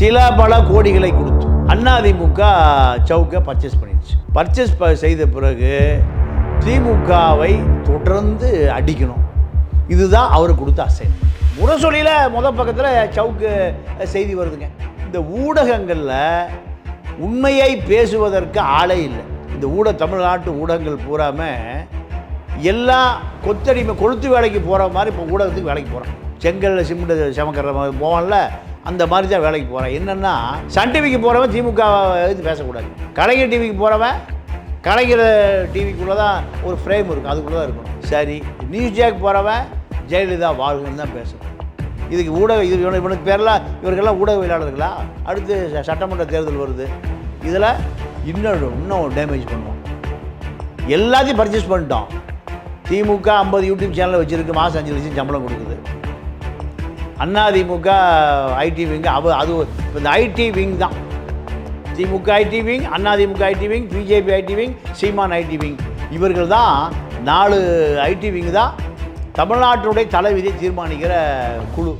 சில பல கோடிகளை கொடுத்து. அதிமுக சவுக்கை பர்ச்சேஸ் பண்ணிடுச்சு. பர்ச்சேஸ் ப செய்த பிறகு திமுகவை தொடர்ந்து அடிக்கணும். இதுதான் அவர் கொடுத்த அசைன்மெண்ட் முரசொலியில் முத பக்கத்தில் சவுக்கு செய்தி வருதுங்க. இந்த ஊடகங்களில் உண்மையை பேசுவதற்கு ஆளே இல்லை. இந்த ஊட தமிழ்நாட்டு ஊடகங்கள் பூராமல் எல்லா கொத்தடிமை கொளுத்து வேலைக்கு போகிற மாதிரி இப்போ ஊடகத்துக்கு வேலைக்கு போகிறான் செங்கல்ல சிமெண்ட் சமக்கிற மாதிரி போவான்ல அந்த மாதிரி தான் வேலைக்கு போகிறேன் என்னென்னா சன் டிவிக்கு போகிறவன் திமுக இது பேசக்கூடாது. கலைஞர் டிவிக்கு போகிறவன் கலைஞர் டிவிக்குள்ளே தான் ஒரு ஃப்ரேம் இருக்கும் அதுக்குள்ளே தான் இருக்கணும். சரி நியூஸ் ஜேக் போகிறவன் ஜெயலலிதா வாழ்கன்னு தான் பேசணும். இதுக்கு ஊடக இது இவனுக்கு இவனுக்கு இவருக்கெல்லாம் ஊடக ஊடகவியலாளர்களா அடுத்து சட்டமன்ற தேர்தல் வருது. இதில் இன்னும் இன்னும் டேமேஜ் பண்ணுவோம் எல்லாத்தையும் பர்ச்சேஸ் பண்ணிட்டோம். திமுக ஐம்பது யூடியூப் சேனலில் வச்சுருக்கு மாதம் அஞ்சு லட்சம் சம்பளம் கொடுக்குது. அதிமுக ஐடி விங் அவ அது இந்த ஐடி விங் தான். DMK IT wing AIADMK IT wing BJP IT wing Seeman IT wing இவர்கள் தான் நாலு ஐடி விங் தான் தமிழ்நாட்டினுடைய தலைவிதியை தீர்மானிக்கிற குழு.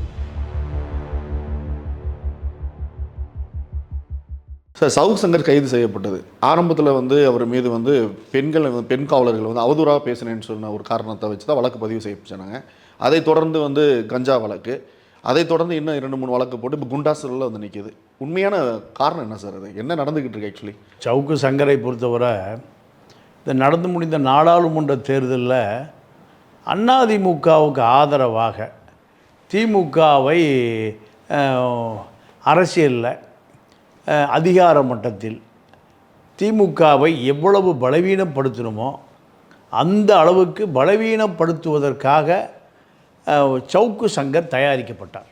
சார் சவுக் சங்கர் கைது செய்யப்பட்டது. ஆரம்பத்தில் வந்து அவர் மீது வந்து பெண்கள் வந்து- பெண் காவலர்கள் வந்து அவதூறாக பேசினேன்னு சொன்ன ஒரு காரணத்தை வச்சு தான் வழக்கு பதிவு செய்யப்பட்டாங்க அதை தொடர்ந்து வந்து கஞ்சா வழக்கு. அதை தொடர்ந்து இன்னும் இரண்டு மூணு வழக்கு போட்டு இப்போ குண்டாசூரில் வந்து நிற்கிது உண்மையான காரணம் என்ன சார் அது? என்ன நடந்துக்கிட்டு இருக்கு ஆக்சுவலி சவுக்கு சங்கரை பொறுத்தவரை இந்த நடந்து முடிந்த நாடாளுமன்ற தேர்தலில் அதிமுகவுக்கு ஆதரவாக திமுகவை அரசியலில் அதிகார மட்டத்தில் திமுகவை எவ்வளவு பலவீனப்படுத்தணுமோ அந்த அளவுக்கு பலவீனப்படுத்துவதற்காக சவுக்கு சங்கர் தயாரிக்கப்பட்டார்.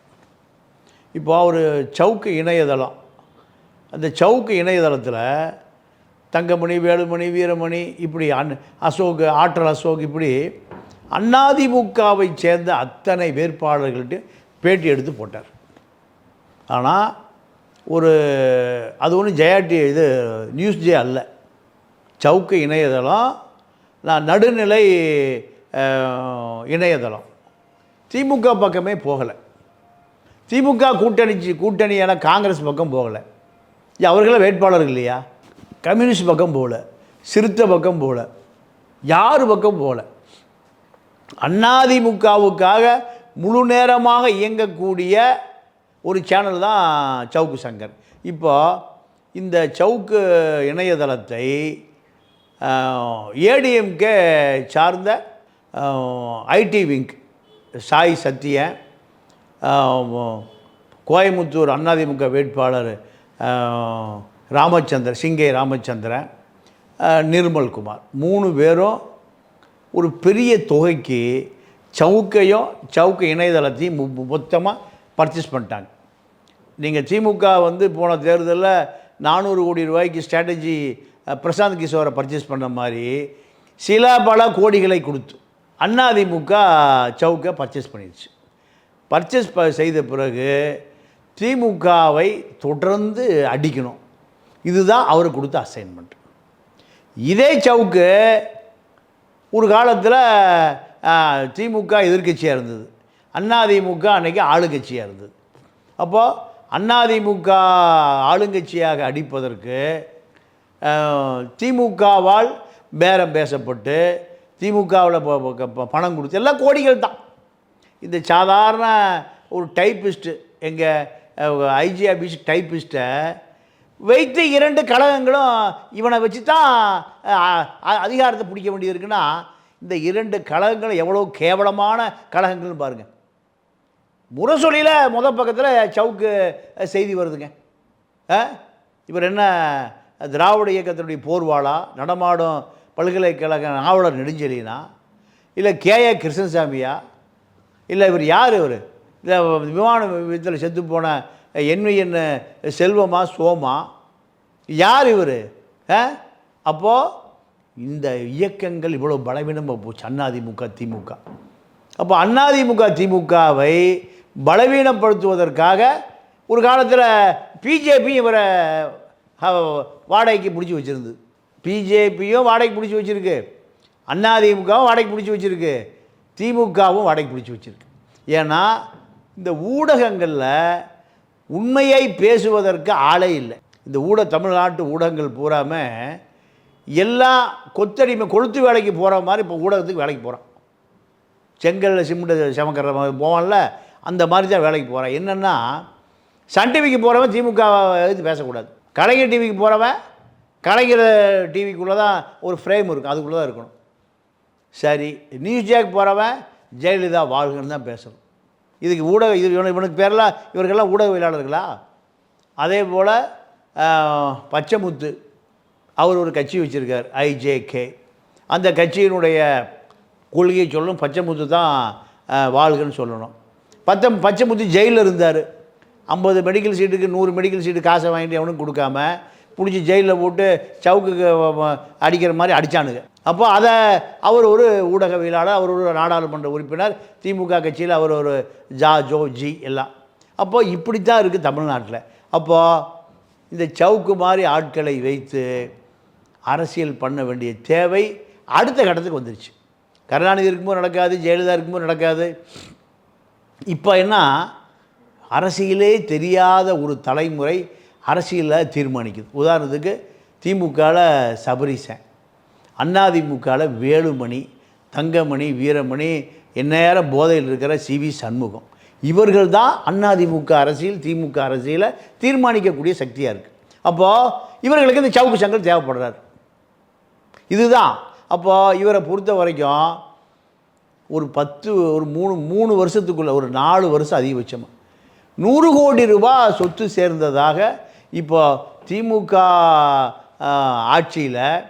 இப்போ அவர் சவுக்கு இணையதளம். அந்த சவுக்கு இணையதளத்தில் தங்கமணி வேலுமணி வீரமணி இப்படி அன் அசோக் ஆற்றல் அசோக் இப்படி அதிமுகவை சேர்ந்த அத்தனை வேட்பாளர்கள்ட்டு பேட்டி எடுத்து போட்டார். ஆனால் ஒரு அது ஒன்றும் ஜெயாட்டி இது நியூஸ் ஜே அல்ல. சவுக்கு இணையதளம் நான் நடுநிலை இணையதளம். திமுக பக்கமே போகலை. திமுக கூட்டணி கூட்டணியான காங்கிரஸ் பக்கம் போகலை. அவர்களே வேட்பாளர்கள் இல்லையா? கம்யூனிஸ்ட் பக்கம் போகல. சிறுத்தை பக்கம் போகல. யார் பக்கம் போகல? அண்ணாதிமுகவுக்காக முழு நேரமாக இயங்கக்கூடிய ஒரு சேனல் தான் சவுக்கு சங்கர். இப்போ இந்த சவுக்கு இணையதளத்தை ஏடிஎம்கே சார்ந்த ஐடி விங்க் சாய் சத்திய ஆஹ், கோயமுத்தூர் அதிமுக வேட்பாளர் ராமச்சந்திர ராமச்சந்திரன் சிங்கை ராமச்சந்திரன் நிர்மல்குமார் மூணு பேரும் ஒரு பெரிய தொகைக்கு சவுக்கையும் சவுக்கு இணையதளத்தையும் மொத்தமாக பர்ச்சேஸ் பண்ணிட்டாங்க. நீங்கள் திமுக வந்து போன தேர்தலில் நானூறு கோடி ரூபாய்க்கு ஸ்ட்ராட்டஜி பிரசாந்த் கிஷோரை பர்ச்சேஸ் பண்ண மாதிரி சில பல கோடிகளை கொடுத்து. அதிமுக சவுக்கை பர்ச்சேஸ் பண்ணிடுச்சு பர்ச்சேஸ் ப செய்த பிறகு திமுகவை தொடர்ந்து அடிக்கணும். இதுதான் அவர் கொடுத்த அசைன்மெண்ட் இதே சவுக்கு ஒரு காலத்தில் திமுக எதிர்க்கட்சியாக இருந்தது. அதிமுக அன்னைக்கு ஆளுங்கட்சியாக இருந்தது. அப்போது அதிமுக ஆளுங்கட்சியாக அடிப்பதற்கு திமுகவால் பேரம் பேசப்பட்டு திமுகவில் பணம் கொடுத்து எல்லாம் கோடிகள் தான் இந்த சாதாரண ஒரு டைப்பிஸ்ட்டு எங்கள் ஐஜி ஆஃபீஸ் டைப்பிஸ்ட்டை வைத்து இரண்டு கழகங்களும் இவனை வச்சு தான் அ- அதிகாரத்தை பிடிக்க வேண்டியது இருக்குன்னா இந்த இரண்டு கழகங்களும் எவ்வளோ கேவலமான கழகங்கள்னு பாருங்கள் முரசொலியில் முத பக்கத்தில் சவுக்கு செய்தி வருதுங்க ஆ? இவர் என்ன திராவிட இயக்கத்தினுடைய போர்வாளா நடமாடும் பல்கலைக்கழக நாவலர் நெடுஞ்செலினா இல்லை கே ஏ கிருஷ்ணசாமியா? இல்லை இவர் யார் இவர்? இல்லை விமான விபத்தில் செத்து போன என்விஎன் செல்வமா சோமா? யார் இவர்? அப்போது இந்த இயக்கங்கள் இவ்வளோ பலவீனமாக போச்சு அதிமுக திமுக. அப்போ அதிமுக திமுகவை பலவீனப்படுத்துவதற்காக ஒரு காலத்தில் பிஜேபி இவரை வாடகைக்கு பிடிச்சி வச்சுருந்து பிஜேபியும் வாடகை பிடிச்சி வச்சுருக்கு. அதிமுகவும் வாடகை பிடிச்சி வச்சுருக்கு. திமுகவும் வாடகை பிடிச்சி வச்சுருக்கு. ஏன்னா இந்த ஊடகங்களில் உண்மையை பேசுவதற்கு ஆளே இல்லை. இந்த ஊட தமிழ்நாட்டு ஊடகங்கள் பூராம எல்லா கொத்தடிமை கொளுத்து வேலைக்கு போகிற மாதிரி இப்போ ஊடகத்துக்கு வேலைக்கு போகிறான் செங்கல்ல சிமெண்ட் சமக்கிற மாதிரி போவான்ல அந்த மாதிரி தான் வேலைக்கு போகிறான் என்னென்னா சன் டிவிக்கு போகிறவன் திமுக எதிர்த்து பேசக்கூடாது. கலைஞர் டிவிக்கு போகிறவன் கலைஞர் டிவிக்குள்ளே தான் ஒரு ஃப்ரேம் இருக்கும் அதுக்குள்ளே தான் இருக்கணும். சரி நியூஸ் ஜேக் போகிறவன் ஜெயலலிதா வாழ்கன்னு தான் பேசணும். இதுக்கு ஊடக இது இவனு இவனுக்கு பேரெல்லாம் இவர்களெல்லாம் ஊடகவியலாளர்களா? அதே போல் பச்சைமுத்து அவர் ஒரு கட்சி வச்சுருக்கார் ஐஜேகே. அந்த கட்சியினுடைய கொள்கையை சொல்லும் பச்சைமுத்து தான் வாழ்கன்னு சொல்லணும். பத்தம் பச்சைமுத்து ஜெயிலில் இருந்தார். ஐம்பது மெடிக்கல் சீட்டுக்கு நூறு மெடிக்கல் சீட்டு காசை வாங்கிட்டு அவனுக்கு கொடுக்காம பிடிச்சி ஜெயிலில் போட்டு சவுக்குக்கு அடிக்கிற மாதிரி அடித்தானுங்க அப்போ அதை அவர் ஒரு ஊடகவியலாளர் அவர் ஒரு நாடாளுமன்ற உறுப்பினர் திமுக கட்சியில் அவர் ஒரு ஜா ஜோ ஜி எல்லாம். அப்போ இப்படி தான் இருக்குது தமிழ்நாட்டில். அப்போது இந்த சவுக்கு மாதிரி ஆட்களை வைத்து அரசியல் பண்ண வேண்டிய தேவை அடுத்த கட்டத்துக்கு வந்துருச்சு. கருணாநிதி இருக்கும்போது நடக்காது ஜெயலலிதா இருக்கும்போது நடக்காது. இப்போ என்ன? அரசியலே தெரியாத ஒரு தலைமுறை அரசியலில் தீர்மானிக்குது. உதாரணத்துக்கு திமுகவில் சபரிசன் அதிமுகவில் வேலுமணி தங்கமணி வீரமணி எந்நேரம் போதையில் இருக்கிற சிவி சண்முகம். இவர்கள் தான் அதிமுக அரசியல் திமுக அரசியலை தீர்மானிக்கக்கூடிய சக்தியாக இருக்குது அப்போது இவர்களுக்கு இந்த சவுக்கு சங்கர் தேவைப்படுறாரு. இதுதான். அப்போது இவரை பொறுத்த வரைக்கும் ஒரு பத்து ஒரு மூணு மூணு வருஷத்துக்குள்ளே ஒரு நாலு வருஷம் அதிகபட்சமாக நூறு கோடி ரூபாய் சொத்து சேர்ந்ததாக இப்போது திமுக ஆட்சியில்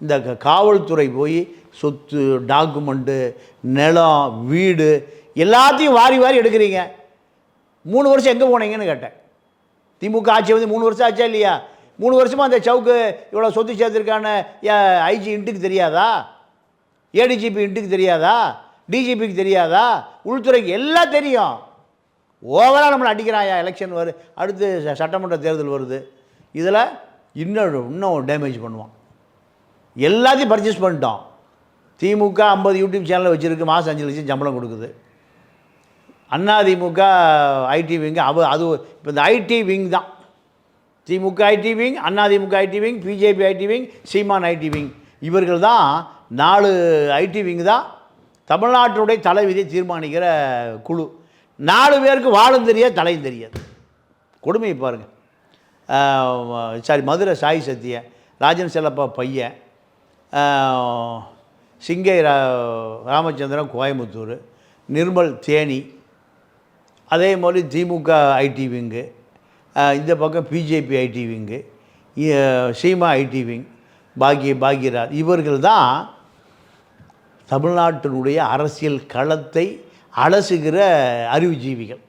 இந்த க- காவல்துறை போய் சொத்து டாக்குமெண்ட்டு நிலம் வீடு எல்லாத்தையும் வாரி வாரி எடுக்கிறீங்க. மூணு வருஷம் எங்கே போனீங்கன்னு கேட்டேன். திமுக ஆட்சி வந்து மூணு வருஷம் ஆச்சா இல்லையா? மூணு வருஷமாக அந்த சவுக்கு இவ்வளோ சொத்து சேர்த்துருக்கான ஐஜி இன்ட்டுக்கு தெரியாதா? ஏடிஜிபி இன்ட்டுக்கு தெரியாதா? டிஜிபிக்கு தெரியாதா? உள்துறைக்கு எல்லாம் தெரியும். ஓவராக நம்மளை அடிக்கிறாயா? எலெக்ஷன் வரு அடுத்து ச- சட்டமன்ற தேர்தல் வருது. இதில் இன்னும் இன்னும் டேமேஜ் பண்ணுவான். எல்லாத்தையும் பர்ச்சேஸ் பண்ணிட்டோம் திமுக ஐம்பது யூடியூப் சேனலில் வச்சுருக்கு மாதம் அஞ்சு லட்சம் சம்பளம் கொடுக்குது. அதிமுக ஐடி விங் அவ அது இப்போ இந்த ஐடி விங் தான். DMK IT wing AIADMK IT wing BJP IT wing Seeman IT wing இவர்கள் தான் நாலு ஐடி விங் தான் தமிழ்நாட்டினுடைய தலைவிதியை தீர்மானிக்கிற குழு. நாலு பேருக்கு வாழும் தெரியாது தலையும் தெரியாது. கொடுமையை பாருங்கள் சாரி மதுரை சாய் சத்திய ராஜன் செல்லப்பா பையன் சிங்கை ரா ராமச்சந்திரன் கோயம்புத்தூர் நிர்மல் தேனி அதே மாதிரி திமுக ஐடி விங்கு இந்த பக்கம் BJP IT wing Seema IT wing பாக்ய Bhagyaraj இவர்கள் தான் தமிழ்நாட்டினுடைய அரசியல் களத்தை அலசுகிற அறிவுஜீவிகள்.